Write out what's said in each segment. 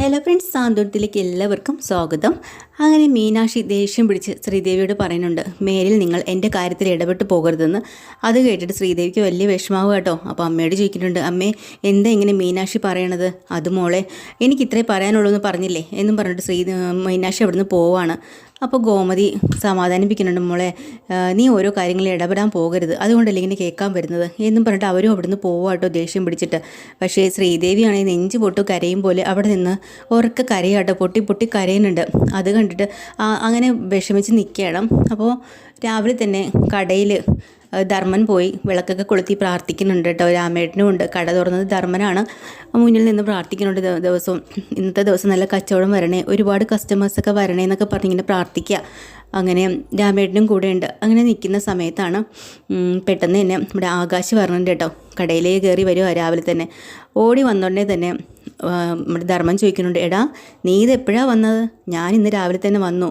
Hello friends സാന്ത്വനത്തിലേക്ക് എല്ലാവർക്കും സ്വാഗതം. അങ്ങനെ മീനാക്ഷി ദേഷ്യം പിടിച്ച് ശ്രീദേവിയോട് പറയുന്നുണ്ട് മേലിൽ നിങ്ങൾ എന്റെ കാര്യത്തിൽ ഇടപെട്ട് പോകരുതെന്ന്. അത് കേട്ടിട്ട് ശ്രീദേവിക്ക് വലിയ വിഷമാവും കേട്ടോ. അപ്പോൾ അമ്മയോട് ചോദിക്കുന്നുണ്ട് അമ്മേ എന്താ ഇങ്ങനെ മീനാക്ഷി പറയണത്? അത് മോളെ എനിക്ക് ഇത്രേ പറയാനുള്ളൂ എന്ന് പറഞ്ഞില്ലേ? എന്നും പറഞ്ഞിട്ട് ശ്രീ മീനാക്ഷി അവിടുന്ന് പോവാണ്. അപ്പോൾ ഗോമതി സമാധാനിപ്പിക്കുന്നുണ്ട് മോളെ നീ ഓരോ കാര്യങ്ങളിൽ ഇടപെടാൻ പോകരുത്. അതുകൊണ്ടല്ലേ ഇങ്ങനെ കേൾക്കാൻ വരുന്നത് എന്നും പറഞ്ഞിട്ട് അവരും അവിടുന്ന് പോവാട്ടോ ദേഷ്യം പിടിച്ചിട്ട്. പക്ഷേ ശ്രീദേവിയാണെങ്കിൽ നെഞ്ച് പൊട്ടു കരയും പോലെ അവിടെ നിന്ന് ഉറക്കെ കരയാട്ടോ പൊട്ടി പൊട്ടി കരയുന്നുണ്ട്. അത് കണ്ടിട്ട് അങ്ങനെ വിഷമിച്ച് നിൽക്കണം അപ്പോൾ രാവിലെ തന്നെ കടയിൽ ധർമ്മൻ പോയി വിളക്കൊക്കെ കൊളുത്തി പ്രാർത്ഥിക്കുന്നുണ്ട് കേട്ടോ. രാമേട്ടനും ഉണ്ട്. കട തുറന്നത് ധർമ്മനാണ്. മുന്നിൽ നിന്ന് പ്രാർത്ഥിക്കുന്നുണ്ട് ദിവസവും. ഇന്നത്തെ ദിവസം നല്ല കച്ചവടം വരണേ. ഒരുപാട് കസ്റ്റമേഴ്സൊക്കെ വരണേ എന്നൊക്കെ പറഞ്ഞിങ്ങനെ പ്രാർത്ഥിക്കുക അങ്ങനെ രാമേട്ടനും കൂടെ ഉണ്ട്. അങ്ങനെ നിൽക്കുന്ന സമയത്താണ് പെട്ടെന്ന് തന്നെ നമ്മുടെ ആകാശ് വരണുണ്ട് കേട്ടോ കടയിലേക്ക് കയറി വരുമോ രാവിലെ തന്നെ. ഓടി വന്നോടനെ തന്നെ നമ്മുടെ ധർമ്മൻ ചോദിക്കുന്നുണ്ട് എടാ നീ ഇത് എപ്പോഴാണ് വന്നത്? ഞാൻ ഇന്ന് രാവിലെ തന്നെ വന്നു.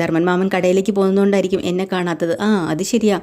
ധർമ്മൻ മാമൻ കടയിലേക്ക് പോകുന്നതുകൊണ്ടായിരിക്കും എന്നെ കാണാത്തത്. ആ അത് ശരിയാ.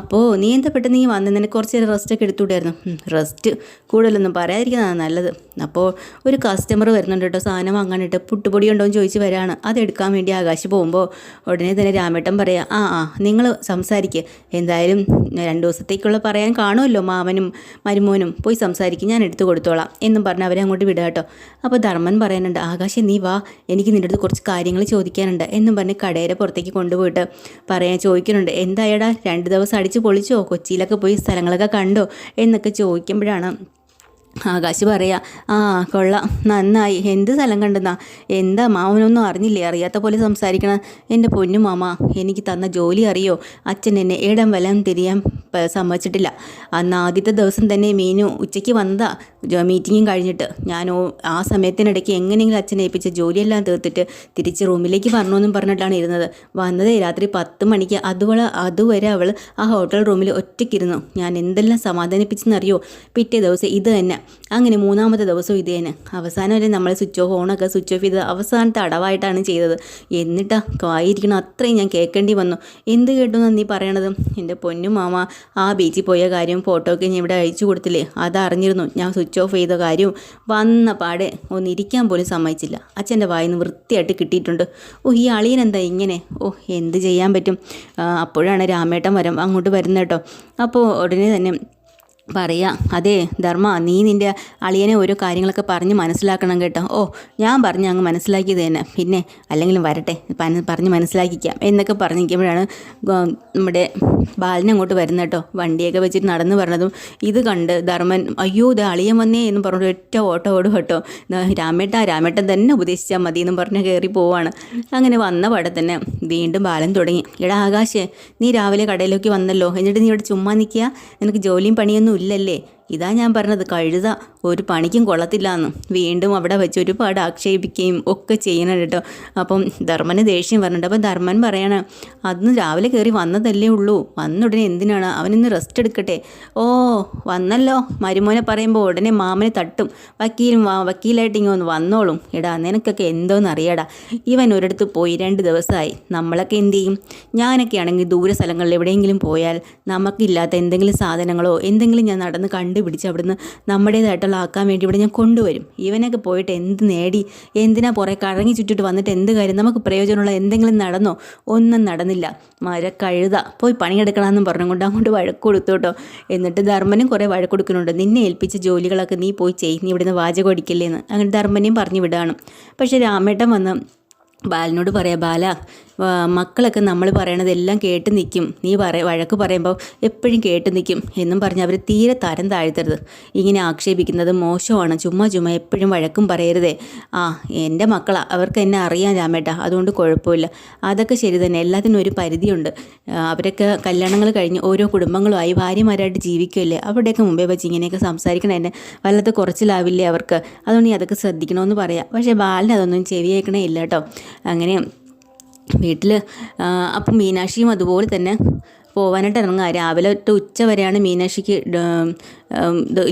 അപ്പോൾ നീ എന്താ പെട്ടെന്ന് നീ വന്നു? നിനക്ക് കുറച്ച് നേരം റെസ്റ്റ് ഒക്കെ എടുത്തുകൂടായിരുന്നു? റെസ്റ്റ് കൂടുതലൊന്നും പറയാതിരിക്കുന്നതാണ് നല്ലത്. അപ്പോൾ ഒരു കസ്റ്റമർ വരുന്നുണ്ട് കേട്ടോ സാധനം വാങ്ങാനിട്ട് പുട്ടുപൊടി ഉണ്ടോ എന്ന് ചോദിച്ച് വരാണ്. അത് എടുക്കാൻ വേണ്ടി ആകാശ് പോകുമ്പോൾ ഉടനെ തന്നെ രാമേട്ടൻ പറയാം ആ ആ നിങ്ങൾ സംസാരിക്കുക എന്തായാലും രണ്ട് ദിവസത്തേക്കുള്ള പറയാൻ കാണുമല്ലോ മാമനും മരുമോനും. പോയി സംസാരിക്കും ഞാൻ എടുത്തു കൊടുത്തോളാം. എന്നും പറഞ്ഞ് അവരെ അങ്ങോട്ട് വിടുക കേട്ടോ അപ്പോൾ ധർമ്മൻ പറയാനുണ്ട് ആകാശ് നീ വാ. എനിക്ക് നിന്റെ അടുത്ത് കുറച്ച് കാര്യങ്ങൾ ചോദിക്കാനുണ്ട്. എന്നും പറഞ്ഞ് കടയുടെ പുറത്തേക്ക് കൊണ്ടുപോയിട്ട് പറയാൻ ചോദിക്കുന്നുണ്ട്. എന്തായടാ? രണ്ട് ദിവസം അടിച്ച് പൊളിച്ചോ? കൊച്ചിയിലൊക്കെ പോയി സ്ഥലങ്ങളൊക്കെ കണ്ടോ? എന്നൊക്കെ ചോദിക്കുമ്പോഴാണ് ആകാശ് പറയാ ആ കൊള്ളാം നന്നായി എന്ത് സ്ഥലം കണ്ടെന്നാ? എന്താ മാമനൊന്നും അറിഞ്ഞില്ലേ? അറിയാത്ത പോലെ സംസാരിക്കണം എന്റെ പൊന്നു മാമ എനിക്ക് തന്ന ജോലി അറിയോ? അച്ഛൻ എന്നെ ഇടം വലം തിരിയാൻ സമ്മതിച്ചിട്ടില്ല. അന്ന് ആദ്യത്തെ ദിവസം തന്നെ മീനു ഉച്ചയ്ക്ക് വന്നതാ ജോ- മീറ്റിങ്ങും കഴിഞ്ഞിട്ട്. ഞാൻ ആ സമയത്തിനിടയ്ക്ക് എങ്ങനെയെങ്കിലും അച്ഛനെ ഏൽപ്പിച്ച ജോലിയെല്ലാം തീർത്തിട്ട് തിരിച്ച് റൂമിലേക്ക് വരണമെന്നും പറഞ്ഞിട്ടാണ് ഇരുന്നത്. വന്നത് രാത്രി പത്ത് മണിക്ക് അതുവളെ അതുവരെ അവൾ ആ ഹോട്ടൽ റൂമിൽ ഒറ്റയ്ക്കിരുന്നു. ഞാൻ എന്തെല്ലാം സമാധാനിപ്പിച്ചെന്നറിയോ? പിറ്റേ ദിവസം ഇത് തന്നെ അങ്ങനെ മൂന്നാമത്തെ ദിവസം ഇത് തന്നെ. അവസാനം വരെ നമ്മൾ സ്വിച്ച് ഓഫ് ഓണൊക്കെ സ്വിച്ച് ഓഫ് ചെയ്ത് അവസാനത്തെ അടവായിട്ടാണ് ചെയ്തത്. എന്നിട്ടാ കായിരിക്കണം അത്രയും ഞാൻ കേൾക്കേണ്ടി വന്നു. എന്ത് കേട്ടു നീ പറയണത്? എന്റെ പൊന്നു മാമ ആ ബീച്ചിൽ പോയ കാര്യം ഫോട്ടോ ഒക്കെ ഞാൻ ഇവിടെ അയച്ചു കൊടുത്തില്ലേ? അതറിഞ്ഞിരുന്നു. ഞാൻ സ്വിച്ച് ഓഫ് ചെയ്ത കാര്യവും വന്ന പാടെ ഒന്നിരിക്കാൻ പോലും സമ്മതിച്ചില്ല. അച്ഛന്റെ വായിൽ നിന്ന് വൃത്തിയായിട്ട് കിട്ടിയിട്ടുണ്ട്. ഓ ഈ അളിയൻ എന്താ ഇങ്ങനെ? ഓ എന്ത് ചെയ്യാൻ പറ്റും? അപ്പോഴാണ് രാമേട്ടൻ വരം അങ്ങോട്ട് വരുന്നത് കേട്ടോ. അപ്പോൾ ഉടനെ തന്നെ പറയാ അതെ ധർമ്മ നീ നിന്റെ അളിയനെ ഓരോ കാര്യങ്ങളൊക്കെ പറഞ്ഞ് മനസ്സിലാക്കണം കേട്ടോ. ഓ ഞാൻ പറഞ്ഞ് അങ്ങ് മനസ്സിലാക്കിയത് തന്നെ. പിന്നെ അല്ലെങ്കിലും വരട്ടെ പറഞ്ഞ് മനസ്സിലാക്കിക്കാം എന്നൊക്കെ പറഞ്ഞിരിക്കുമ്പോഴാണ് നമ്മുടെ ബാലൻ അങ്ങോട്ട് വരുന്നത് കേട്ടോ. വണ്ടിയൊക്കെ വെച്ചിട്ട് നടന്നു പറഞ്ഞതും ഇത് കണ്ട് ധർമ്മൻ അയ്യോ ഇത് അളിയൻ വന്നേ എന്ന് പറഞ്ഞു ഒറ്റ ഓട്ടോ ഓടും കേട്ടോ. രാമേട്ട രാമേട്ടൻ തന്നെ ഉപദേശിച്ചാൽ മതി എന്നും പറഞ്ഞ് കയറി പോവാണ്. അങ്ങനെ വന്ന പാടെ തന്നെ വീണ്ടും ബാലൻ തുടങ്ങി. എടാ ആകാശേ നീ രാവിലെ കടയിലേക്ക് വന്നല്ലോ. എന്നിട്ട് നീ ഇവിടെ ചുമ്മാ നിൽക്കുക നിനക്ക് ജോലിയും പണിയൊന്നും ഇല്ലല്ലേ ഇതാ ഞാൻ പറഞ്ഞത് കഴുത. ഒരു പണിക്കും കൊള്ളത്തില്ല എന്ന് വീണ്ടും അവിടെ വെച്ച് ഒരുപാട് ആക്ഷേപിക്കുകയും ഒക്കെ ചെയ്യണം കേട്ടോ. അപ്പം ധർമ്മന് ദേഷ്യം പറഞ്ഞിട്ട് അപ്പം ധർമ്മൻ പറയണ അന്ന് രാവിലെ കയറി വന്നതല്ലേ ഉള്ളൂ. വന്ന ഉടനെ എന്തിനാണ്? അവനിന്ന് റെസ്റ്റ് എടുക്കട്ടെ. ഓ വന്നല്ലോ. മരുമോനെ പറയുമ്പോൾ ഉടനെ മാമനെ തട്ടും. വക്കീലും വക്കീലായിട്ട് ഒന്ന് വന്നോളും. എടാ നിനക്കൊക്കെ എന്തോന്ന് അറിയാടാ ഇവൻ ഒരിടത്ത് പോയി രണ്ട് ദിവസമായി. നമ്മളൊക്കെ എന്ത് ചെയ്യും? ഞാനൊക്കെ ആണെങ്കിൽ ദൂര സ്ഥലങ്ങളിൽ എവിടെയെങ്കിലും പോയാൽ നമുക്കില്ലാത്ത എന്തെങ്കിലും സാധനങ്ങളോ എന്തെങ്കിലും ഞാൻ നടന്ന് കണ്ടുപിടിച്ച് അവിടുന്ന് നമ്മുടേതായിട്ടുള്ള ആക്കാൻ വേണ്ടി ഇവിടെ ഞാൻ കൊണ്ടുവരും. ഇവനൊക്കെ പോയിട്ട് എന്ത് നേടി എന്തിനാ പുറേ കറങ്ങി ചുറ്റിട്ട് വന്നിട്ട് എന്ത് കാര്യം? നമുക്ക് പ്രയോജനമുള്ള എന്തെങ്കിലും നടന്നോ? ഒന്നും നടന്നില്ല. മര കഴുത. പോയി പണിയെടുക്കണമെന്നും പറഞ്ഞുകൊണ്ട് അങ്ങോട്ട് വഴക്ക് കൊടുത്തു എന്നിട്ട് ധർമ്മനും കുറേ വഴക്ക് കൊടുക്കുന്നുണ്ട്. നിന്നെ ഏൽപ്പിച്ച ജോലികളൊക്കെ നീ പോയി ചെയ്. നീ ഇവിടുന്ന് വാചകം അടിക്കില്ലേന്ന്. അങ്ങനെ ധർമ്മനെയും പറഞ്ഞു വിടാണ് പക്ഷേ രാമേട്ടൻ വന്ന് ബാലനോട് പറയാം ബാല മക്കളൊക്കെ നമ്മൾ പറയണതെല്ലാം കേട്ട് നിൽക്കും നീ പറ വഴക്ക് പറയുമ്പോൾ എപ്പോഴും കേട്ട് നിൽക്കും എന്നും പറഞ്ഞ് അവർ തീരെ തരം താഴ്ത്തരുത്. ഇങ്ങനെ ആക്ഷേപിക്കുന്നത് മോശമാണ്. ചുമ്മാ ചുമ്മാ എപ്പോഴും വഴക്കും പറയരുതേ. ആ എന്റെ മക്കളാ അവർക്ക് എന്നെ അറിയാൻ രാമേട്ട. അതുകൊണ്ട് കുഴപ്പമില്ല. അതൊക്കെ ശരി തന്നെ. എല്ലാത്തിനും ഒരു പരിധിയുണ്ട്. അവരൊക്കെ കല്യാണങ്ങൾ കഴിഞ്ഞ് ഓരോ കുടുംബങ്ങളുമായി ഭാര്യമാരായിട്ട് ജീവിക്കുമല്ലേ അവിടെയൊക്കെ മുമ്പേ വെച്ച് ഇങ്ങനെയൊക്കെ സംസാരിക്കണം എന്നെ വല്ലത് കുറച്ചിലാവില്ലേ അവർക്ക്? അതുകൊണ്ട് നീ അതൊക്കെ ശ്രദ്ധിക്കണമെന്ന് പറയാം. പക്ഷേ ബാലിന് അതൊന്നും ചെവിയേക്കണേ ഇല്ല കേട്ടോ. അങ്ങനെ വീട്ടിൽ അപ്പം മീനാക്ഷിയും അതുപോലെ തന്നെ പോവാനായിട്ട് ഇറങ്ങുക. രാവിലെ തൊട്ട് ഉച്ച വരെയാണ് മീനാക്ഷിക്ക്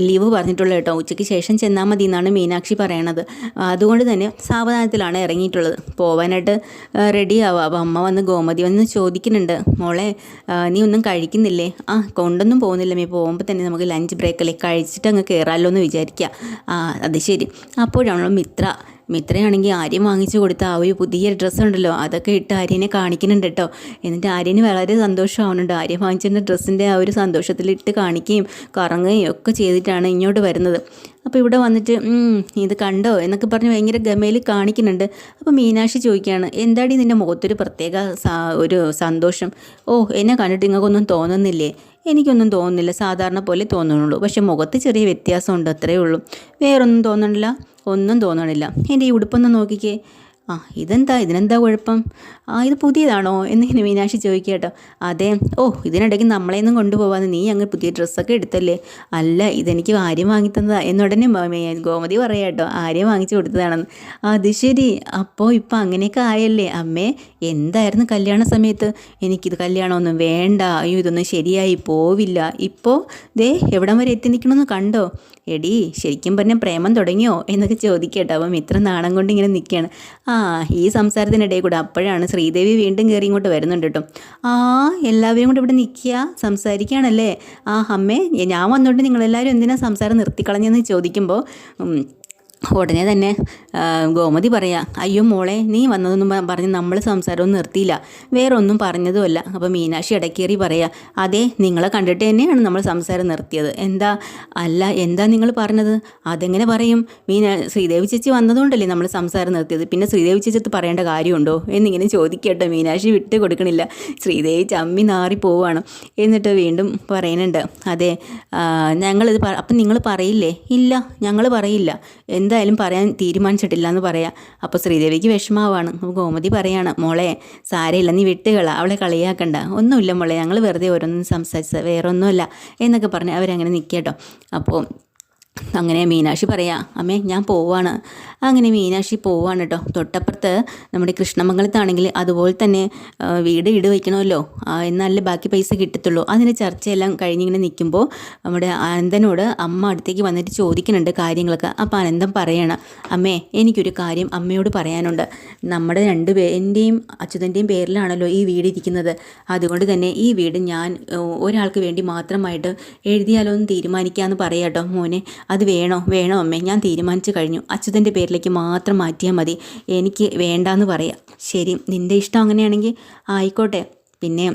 ലീവ് പറഞ്ഞിട്ടുള്ളത് കേട്ടോ. ഉച്ചയ്ക്ക് ശേഷം ചെന്നാൽ മതി എന്നാണ് മീനാക്ഷി പറയണത്. അതുകൊണ്ട് തന്നെ സാവധാനത്തിലാണ് ഇറങ്ങിയിട്ടുള്ളത്. പോവാനായിട്ട് റെഡി ആവുക. അപ്പോൾ അമ്മ വന്ന് ഗോമതി വന്ന് ചോദിക്കുന്നുണ്ട്. മോളെ നീ ഒന്നും കഴിക്കുന്നില്ലേ? ആ കൊണ്ടൊന്നും പോകുന്നില്ല മീ. പോകുമ്പോൾ തന്നെ നമുക്ക് ലഞ്ച് ബ്രേക്കല്ലേ കഴിച്ചിട്ട് അങ്ങ് കയറാമല്ലോ എന്ന് വിചാരിക്കുക ആ അത് ശരി. അപ്പോഴാണല്ലോ മിത്ര മിത്രയാണെങ്കിൽ ആര്യം വാങ്ങിച്ചു കൊടുത്ത ആ ഒരു പുതിയ ഡ്രസ്സ് ഉണ്ടല്ലോ അതൊക്കെ ഇട്ട് ആര്യനെ കാണിക്കുന്നുണ്ട് കേട്ടോ. എന്നിട്ട് ആര്യന് വളരെ സന്തോഷമാവുന്നുണ്ട്. ആര്യ വാങ്ങിച്ചിരുന്ന ഡ്രസ്സിന്റെ ആ ഒരു സന്തോഷത്തിൽ ഇട്ട് കാണിക്കുകയും കറങ്ങുകയും ഒക്കെ ചെയ്തിട്ടാണ് ഇങ്ങോട്ട് വരുന്നത്. അപ്പോൾ ഇവിടെ വന്നിട്ട് "ഉം, ഇത് കണ്ടോ? എന്നൊക്കെ പറഞ്ഞ് ഭയങ്കര ഗമയിൽ കാണിക്കുന്നുണ്ട്. അപ്പോൾ മീനാക്ഷി ചോദിക്കുകയാണ് എന്താടി നിന്റെ മുഖത്തൊരു പ്രത്യേക ഒരു സന്തോഷം? ഓ എന്നെ കണ്ടിട്ട് നിങ്ങൾക്കൊന്നും തോന്നുന്നില്ലേ? എനിക്കൊന്നും തോന്നുന്നില്ല. സാധാരണ പോലെ തോന്നുന്നുള്ളൂ. പക്ഷേ മുഖത്ത് ചെറിയ വ്യത്യാസമുണ്ട്. അത്രയേ ഉള്ളൂ. വേറൊന്നും തോന്നണില്ല. ഒന്നും തോന്നണില്ല. എന്റെ ഈ ഉടുപ്പൊന്ന് നോക്കിക്കേ. ആ ഇതെന്താ? ഇതിനെന്താ കുഴപ്പം? ആ ഇത് പുതിയതാണോ? എന്നിങ്ങനെ മീനാക്ഷി ചോദിക്കുക കേട്ടോ അതെ. ഓ ഇതിനിടയ്ക്ക് നമ്മളെയൊന്നും കൊണ്ടുപോകാതെ നീ അങ്ങ് പുതിയ ഡ്രസ്സൊക്കെ എടുത്തല്ലേ? അല്ല ഇതെനിക്ക് ആര്യം വാങ്ങിത്തന്നതാ. എന്നുടനെ ഗോമതി പറയാം കേട്ടോ. ആര്യം വാങ്ങിച്ചു കൊടുത്തതാണെന്ന്. അത് ശരി. അപ്പോൾ ഇപ്പം അങ്ങനെയൊക്കെ ആയല്ലേ? അമ്മേ എന്തായിരുന്നു കല്യാണ സമയത്ത്? എനിക്കിത് കല്യാണമൊന്നും വേണ്ട. അയ്യോ ഇതൊന്നും ശരിയായി പോവില്ല. ഇപ്പോൾ ദേ എവിടം വരെ എത്തി നിൽക്കണമെന്ന് കണ്ടോ? എടി ശരിക്കും പറഞ്ഞ പ്രേമം തുടങ്ങിയോ എന്നൊക്കെ ചോദിക്കട്ടോ. അപ്പം ഇത്ര നാണം കൊണ്ട് ഇങ്ങനെ നിൽക്കുകയാണ് ആ ഈ സംസാരത്തിനിടയിൽ കൂടെ അപ്പോഴാണ് ശ്രീദേവി വീണ്ടും കയറി ഇങ്ങോട്ട് വരുന്നുണ്ട് കേട്ടോ. ആ എല്ലാവരും കൂടെ ഇവിടെ നിൽക്കുക സംസാരിക്കുകയാണല്ലേ ആ അമ്മേ ഞാൻ വന്നുകൊണ്ട് നിങ്ങളെല്ലാവരും എന്തിനാ സംസാരം നിർത്തിക്കളഞ്ഞെന്ന് ചോദിക്കുമ്പോൾ ഉടനെ തന്നെ ഗോമതി പറയാ അയ്യോ മോളെ നീ വന്നതൊന്നും പറഞ്ഞ് നമ്മൾ സംസാരമൊന്നും നിർത്തിയില്ല. വേറെ ഒന്നും പറഞ്ഞതുമല്ല. അപ്പോൾ മീനാക്ഷി ഇടക്കേറി പറയാ അതെ നിങ്ങളെ കണ്ടിട്ട് തന്നെയാണ് നമ്മൾ സംസാരം നിർത്തിയത്. എന്താ അല്ല എന്താ നിങ്ങൾ പറഞ്ഞത്? അതെങ്ങനെ പറയും? മീന ശ്രീദേവി ചേച്ചി വന്നതുകൊണ്ടല്ലേ നമ്മൾ സംസാരം നിർത്തിയത്. പിന്നെ ശ്രീദേവി ചേച്ചി പറയേണ്ട കാര്യമുണ്ടോ? എന്നിങ്ങനെ ചോദിക്കട്ടെ മീനാക്ഷി വിട്ട് കൊടുക്കണില്ല. ശ്രീദേവി ചമ്മി നാറി പോവാണ്. എന്നിട്ട് വീണ്ടും പറയുന്നുണ്ട് അതെ ഞങ്ങളിത് അപ്പം നിങ്ങൾ പറയില്ലേ? ഇല്ല ഞങ്ങൾ പറയില്ല. എന്തായാലും പറയാൻ തീരുമാനിച്ചിട്ടില്ല എന്ന് പറയാം. അപ്പോൾ ശ്രീദേവിക്ക് വിഷമാവാണ്. ഗോമതി പറയാണ് മോളെ സാരയില്ല നീ വിട്ടുകള. അവളെ കളിയാക്കണ്ട. ഒന്നുമില്ല മോളെ ഞങ്ങൾ വെറുതെ ഓരോന്നും സംസാരിച്ചത് വേറൊന്നുമല്ല എന്നൊക്കെ പറഞ്ഞ് അവരങ്ങനെ നിൽക്കട്ടോ അപ്പോൾ അങ്ങനെ മീനാക്ഷി പറയാ അമ്മേ ഞാൻ പോവാണ്. അങ്ങനെ മീനാക്ഷി പോവാണ് കേട്ടോ തൊട്ടപ്പുറത്ത് നമ്മുടെ കൃഷ്ണമംഗലത്താണെങ്കിൽ അതുപോലെ തന്നെ വീട് ഇട് വയ്ക്കണമല്ലോ എന്നാലേ ബാക്കി പൈസ കിട്ടത്തുള്ളൂ. അതിന്റെ ചർച്ചയെല്ലാം കഴിഞ്ഞിങ്ങനെ നിൽക്കുമ്പോൾ നമ്മുടെ അനന്തനോട് അമ്മ അടുത്തേക്ക് വന്നിട്ട് ചോദിക്കുന്നുണ്ട് കാര്യങ്ങളൊക്കെ. അപ്പോൾ അനന്തം പറയണം അമ്മേ എനിക്കൊരു കാര്യം അമ്മയോട് പറയാനുണ്ട്. നമ്മുടെ രണ്ട് പേ എന്റെയും അച്യുതന്റെയും പേരിലാണല്ലോ ഈ വീട് ഇരിക്കുന്നത്. അതുകൊണ്ട് തന്നെ ഈ വീട് ഞാൻ ഒരാൾക്ക് വേണ്ടി മാത്രമായിട്ട് എഴുതിയാലോ എന്ന് തീരുമാനിക്കാമെന്ന് പറയാം കേട്ടോ മോനെ. അത് വേണോ? വേണോ അമ്മേ? ഞാൻ തീരുമാനിച്ചു കഴിഞ്ഞു. അച്യുതന്റെ പേരിലേക്ക് മാത്രം മാറ്റിയാൽ മതി. എനിക്ക് വേണ്ടാന്ന് പറയാം. ശരി നിന്റെ ഇഷ്ടം അങ്ങനെയാണെങ്കിൽ ആയിക്കോട്ടെ. പിന്നെ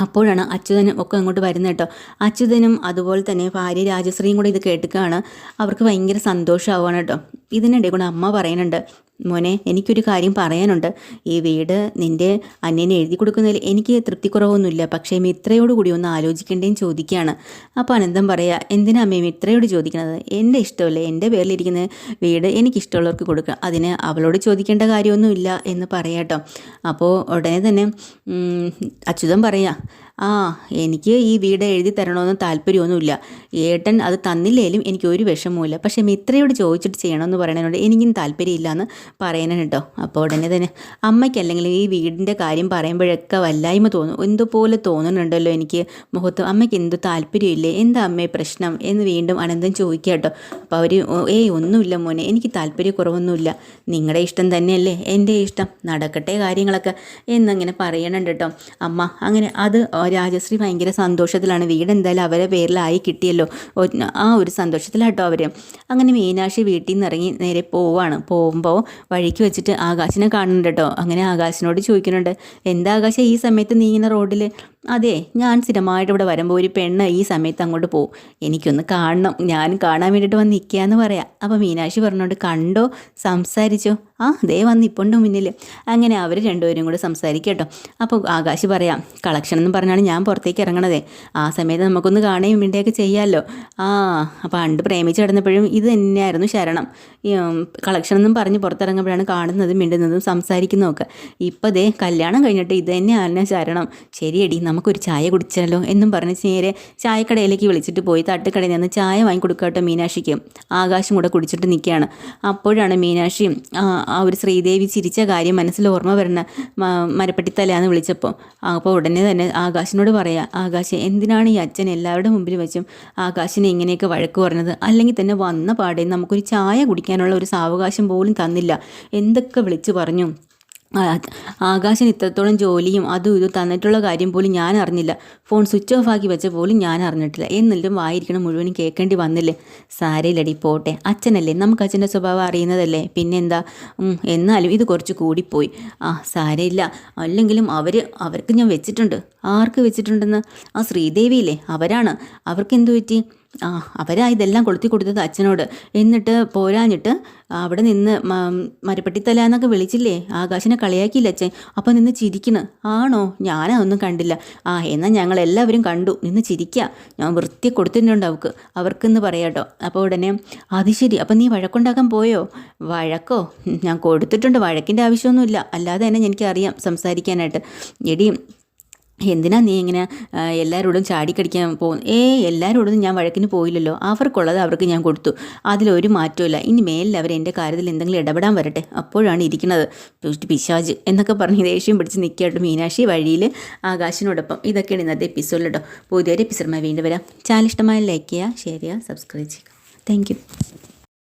അപ്പോഴാണ് അച്യുതനും ഒക്കെ അങ്ങോട്ട് വരുന്നത് കേട്ടോ. അച്യുതനും അതുപോലെ തന്നെ ഭാര്യ രാജശ്രീയും കൂടെ ഇത് കേട്ടുകയാണ് അവർക്ക് ഭയങ്കര സന്തോഷമാവുകയാണ് കേട്ടോ. ഇതിനിടെ കൂടെ അമ്മ പറയുന്നുണ്ട് മോനെ എനിക്കൊരു കാര്യം പറയാനുണ്ട്. ഈ വീട് നിന്റെ അന്യനെ എഴുതി കൊടുക്കുന്നതിൽ എനിക്ക് തൃപ്തിക്കുറവൊന്നുമില്ല. പക്ഷേ മിത്രയോട് കൂടി ഒന്ന് ആലോചിക്കേണ്ടേയും ചോദിക്കുകയാണ്. അപ്പോൾ അനന്തം പറയാ എന്തിനാ അമ്മേ മിത്രയോട് ചോദിക്കുന്നത് എന്റെ ഇഷ്ടമല്ലേ? എന്റെ പേരിലിരിക്കുന്ന വീട് എനിക്കിഷ്ടമുള്ളവർക്ക് കൊടുക്കുക അതിന് അവളോട് ചോദിക്കേണ്ട കാര്യമൊന്നുമില്ല എന്ന് പറയാട്ടോ. അപ്പോൾ ഉടനെ തന്നെ അച്യുതം അച്യുതൻ പറയാ ആ എനിക്ക് ഈ വീട് എഴുതി തരണമെന്ന് താല്പര്യമൊന്നുമില്ല. ഏട്ടൻ അത് തന്നില്ലേലും എനിക്ക് ഒരു വിഷമവുമില്ല. പക്ഷേ മിത്രയോട് ചോദിച്ചിട്ട് ചെയ്യണമെന്ന് പറയണതിനോട് എനിക്കും താല്പര്യമില്ല എന്ന് പറയണം കേട്ടോ. അപ്പോൾ ഉടനെ തന്നെ അമ്മയ്ക്ക് അല്ലെങ്കിൽ ഈ വീടിന്റെ കാര്യം പറയുമ്പോഴൊക്കെ വല്ലായ്മ തോന്നും. എന്തുപോലെ തോന്നുന്നുണ്ടല്ലോ എനിക്ക് മുഖത്ത്. അമ്മയ്ക്ക് എന്തോ താല്പര്യമില്ലേ? എന്താ അമ്മേ പ്രശ്നം? എന്ന് വീണ്ടും അനന്തം ചോദിക്കുക കേട്ടോ. അപ്പോൾ അവർ ഏയ് ഒന്നുമില്ല മോനെ. എനിക്ക് താല്പര്യക്കുറവൊന്നുമില്ല. നിങ്ങളുടെ ഇഷ്ടം തന്നെയല്ലേ? എന്റെ ഇഷ്ടം. നടക്കട്ടെ കാര്യങ്ങളൊക്കെ. എന്നങ്ങനെ പറയണുണ്ട് കേട്ടോ. അമ്മ അങ്ങനെ അത് രാജശ്രീ ഭയങ്കര സന്തോഷത്തിലാണ്. വീട് എന്തായാലും അവരെ പേരിലായി കിട്ടിയല്ലോ. ആ ഒരു സന്തോഷത്തിലാട്ടോ അവർ അങ്ങനെ മീനാക്ഷി വീട്ടിൽ നിന്ന് ഇറങ്ങി നേരെ പോവാണ്. പോകുമ്പോൾ വഴിക്ക് വെച്ചിട്ട് ആകാശിനെ കാണുന്നുണ്ട് കേട്ടോ അങ്ങനെ ആകാശിനോട് ചോദിക്കുന്നുണ്ട് എന്താ ആകാശം ഈ സമയത്ത് നീ ഇങ്ങനെ റോഡിൽ അതെ ഞാൻ സ്ഥിരമായിട്ട് ഇവിടെ വരുമ്പോൾ ഒരു പെണ്ണ് ഈ സമയത്ത് അങ്ങോട്ട് പോകും എനിക്കൊന്ന് കാണണം. ഞാൻ കാണാൻ വേണ്ടിയിട്ട് വന്ന് നിൽക്കുകയെന്ന് പറയാം. അപ്പോൾ മീനാക്ഷി പറഞ്ഞോണ്ട് കണ്ടോ? സംസാരിച്ചോ? ആ ദേ വന്ന് ഇപ്പോണ്ട് മുന്നിൽ അങ്ങനെ അവർ രണ്ടുപേരും കൂടെ സംസാരിക്കട്ടോ. കേട്ടോ അപ്പോൾ ആകാശ് പറയാം കളക്ഷൻ എന്ന് പറഞ്ഞാണ് ഞാൻ പുറത്തേക്ക് ഇറങ്ങണതേ. ആ സമയത്ത് നമുക്കൊന്ന് കാണുകയും വേണ്ടിയൊക്കെ ചെയ്യാമല്ലോ ആ അപ്പോൾ പണ്ട് പ്രേമിച്ച് കിടന്നപ്പോഴും ഇത് തന്നെയായിരുന്നു ശരണം. കളക്ഷൻ എന്നും പറഞ്ഞ് പുറത്തിറങ്ങുമ്പോഴാണ് കാണുന്നതും മിണ്ടുന്നതും സംസാരിക്കുന്നതൊക്കെ. ഇപ്പോൾ ദേ കല്യാണം കഴിഞ്ഞിട്ട് ഇത് തന്നെയാണ് ശരണം. ശരിയടി നമുക്കൊരു ചായ കുടിച്ചാലോ എന്നും പറഞ്ഞ് നേരെ ചായക്കടയിലേക്ക് വിളിച്ചിട്ട് പോയി. തട്ടുകടയിൽ നിന്ന് ചായ വാങ്ങി കൊടുക്കാട്ടോ മീനാക്ഷിക്ക്. ആകാശം കൂടെ കുടിച്ചിട്ട് നിൽക്കുകയാണ്. അപ്പോഴാണ് മീനാക്ഷി ആ ഒരു ശ്രീദേവി ചിരിച്ച കാര്യം മനസ്സിൽ ഓർമ്മ വരണ മരപ്പെട്ടിത്തല എന്ന് വിളിച്ചപ്പോൾ. അപ്പോൾ ഉടനെ തന്നെ ആകാശിനോട് പറയാം ആകാശ് എന്തിനാണ് ഈ അച്ഛൻ എല്ലാവരുടെ മുമ്പിൽ വെച്ചും ആകാശിനെ ഇങ്ങനെയൊക്കെ വഴക്ക് പറഞ്ഞത്? അല്ലെങ്കിൽ തന്നെ വന്ന പാടേ നമുക്കൊരു ചായ കുടിക്കാനുള്ള ഒരു സാവകാശം പോലും തന്നില്ല. എന്തൊക്കെ വിളിച്ചു പറഞ്ഞു? ആ, ആകാശന് ഇത്രത്തോളം ജോലിയും അതും ഇതും തന്നിട്ടുള്ള കാര്യം പോലും ഞാൻ അറിഞ്ഞില്ല. ഫോൺ സ്വിച്ച് ഓഫ് ആക്കി വെച്ച പോലും ഞാൻ അറിഞ്ഞിട്ടില്ല. എന്നിട്ടും വായിരിക്കണം മുഴുവനും കേൾക്കേണ്ടി വന്നില്ലേ? സാരയിലടി പോട്ടെ. അച്ഛനല്ലേ? നമുക്ക് അച്ഛന്റെ സ്വഭാവം അറിയുന്നതല്ലേ? പിന്നെന്താ? എന്നാലും ഇത് കുറച്ച് കൂടിപ്പോയി. ആ സാരയില്ല. അല്ലെങ്കിലും അവർ അവർക്ക് ഞാൻ വെച്ചിട്ടുണ്ട്. ആർക്ക് വെച്ചിട്ടുണ്ടെന്ന്? ആ ശ്രീദേവിയില്ലേ? അവരാണ്. അവർക്ക് എന്തു പറ്റി? ആ അവരാ ഇതെല്ലാം കൊളുത്തി കൊടുത്തത് അച്ഛനോട്. എന്നിട്ട് പോരാഞ്ഞിട്ട് അവിടെ നിന്ന് മരപ്പെട്ടിത്തല എന്നൊക്കെ വിളിച്ചില്ലേ? ആകാശിനെ കളിയാക്കിയില്ല അച്ഛൻ? അപ്പം നിന്ന് ചിരിക്കണ്. ആണോ? ഞാനതൊന്നും കണ്ടില്ല. ആ എന്നാൽ ഞങ്ങളെല്ലാവരും കണ്ടു. നിന്ന് ചിരിക്കുക ഞാൻ വൃത്തി കൊടുത്തിട്ടുണ്ട് അവർക്ക് അവർക്കെന്ന് പറയാട്ടോ. അപ്പോൾ ഉടനെ അത് ശരി. അപ്പം നീ വഴക്കുണ്ടാക്കാൻ പോയോ? വഴക്കോ? ഞാൻ കൊടുത്തിട്ടുണ്ട്. വഴക്കിന്റെ ആവശ്യമൊന്നുമില്ല. അല്ലാതെ തന്നെ എനിക്കറിയാം സംസാരിക്കാനായിട്ട്. എടി എന്തിനാ നീ ഇങ്ങനെ എല്ലാവരോടും ചാടിക്കടിക്കാൻ പോകും ഏ എല്ലാവരോടും ഞാൻ വഴക്കിന് പോയില്ലല്ലോ. അവർക്കുള്ളത് അവർക്ക് ഞാൻ കൊടുത്തു. അതിലൊരു മാറ്റമില്ല ഇനി മേലിൽ അവർ എന്റെ കാര്യത്തിൽ എന്തെങ്കിലും ഇടപെടാൻ വരട്ടെ. അപ്പോഴാണ് ഇരിക്കുന്നത്. പിശാജ് എന്നൊക്കെ പറഞ്ഞ് ദേഷ്യം പിടിച്ച് നിൽക്കുകയായിട്ട് മീനാക്ഷി വഴിയിൽ ആകാശിനോടൊപ്പം. ഇതൊക്കെയാണ് ഇന്നത്തെ എപ്പിസോഡിൽ കേട്ടോ. പുതിയൊരു എപ്പിസോഡുമായി വീണ്ടും വരാം. ചാനൽ ഇഷ്ടമായ ലൈക്ക് ചെയ്യുക ഷെയർ ചെയ്യുക സബ്സ്ക്രൈബ് ചെയ്യുക. താങ്ക്